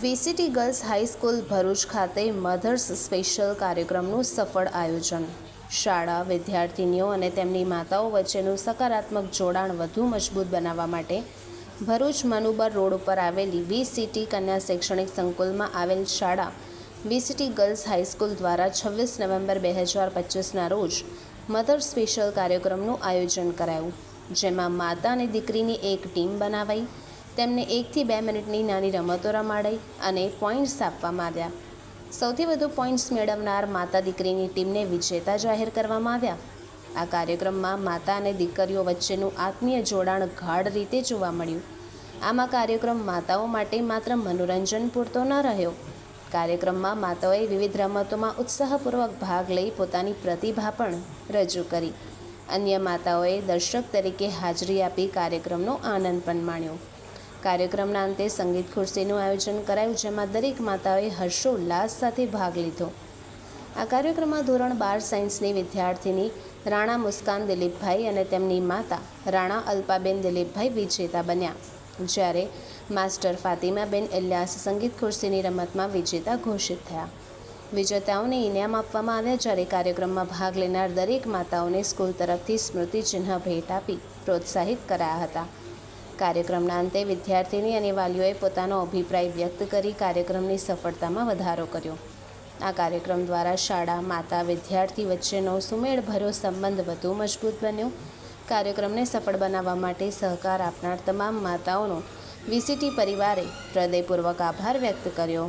VCT girls high school Bharuch ખાતે mothers special કાર્યક્રમનું સફળ આયોજન. શાળા વિદ્યાર્થીનીઓ અને તેમની માતાઓ વચ્ચેનું સકારાત્મક જોડાણ વધુ મજબૂત બનાવવા માટે ભરૂચ મનુબર રોડ ઉપર આવેલી વીસીટી કન્યા શૈક્ષણિક સંકુલમાં આવેલ શાળા વીસીટી ગર્લ્સ હાઈસ્કૂલ દ્વારા છવ્વીસ નવેમ્બર બે હજાર પચીસના રોજ મધર સ્પેશિયલ કાર્યક્રમનું આયોજન કરાયું, જેમાં માતા અને દીકરીની એક ટીમ બનાવાઈ તેમને એકથી બે મિનિટની નાની રમતો રમાડાઈ અને પોઈન્ટ્સ આપવામાં આવ્યા. સૌથી વધુ પોઈન્ટ્સ મેળવનાર માતા દીકરીની ટીમને વિજેતા જાહેર કરવામાં આવ્યા. આ કાર્યક્રમમાં માતા અને દીકરીઓ વચ્ચેનું આત્મીય જોડાણ ગાઢ રીતે જોવા મળ્યું. આમાં કાર્યક્રમ માતાઓ માટે માત્ર મનોરંજન પૂરતો ન રહ્યો. કાર્યક્રમમાં માતાઓએ વિવિધ રમતોમાં ઉત્સાહપૂર્વક ભાગ લઈ પોતાની પ્રતિભા પણ રજૂ કરી. અન્ય માતાઓએ દર્શક તરીકે હાજરી આપી કાર્યક્રમનો આનંદ પણ માણ્યો. કાર્યક્રમના અંતે સંગીત ખુરશીનું આયોજન કરાયું, જેમાં દરેક માતાઓએ હર્ષોલ્લાસ સાથે ભાગ લીધો. આ કાર્યક્રમમાં ધોરણ બાર સાયન્સની વિદ્યાર્થીની રાણા મુસ્કાન દિલીપભાઈ અને તેમની માતા રાણા અલ્પાબેન દિલીપભાઈ વિજેતા બન્યા. જ્યારે માસ્ટર ફાતિમાબેન ઇલ્યાસ સંગીત ખુરશીની રમતમાં વિજેતા ઘોષિત થયા. વિજેતાઓને ઇનામ આપવામાં આવ્યા જ્યારે કાર્યક્રમમાં ભાગ લેનાર દરેક માતાઓને સ્કૂલ તરફથી સ્મૃતિચિહ્ન ભેટ આપી પ્રોત્સાહિત કરાયા હતા. કાર્યક્રમના અંતે વિદ્યાર્થીની અને વાલીઓએ પોતાનો અભિપ્રાય વ્યક્ત કરી કાર્યક્રમની સફળતામાં વધારો કર્યો. આ કાર્યક્રમ દ્વારા શાળા, માતા, વિદ્યાર્થી વચ્ચેનો સુમેળભર્યો સંબંધ વધુ મજબૂત બન્યો. કાર્યક્રમને સફળ બનાવવા માટે સહકાર આપનાર તમામ માતાઓનો વીસીટી પરિવારે હૃદયપૂર્વક આભાર વ્યક્ત કર્યો.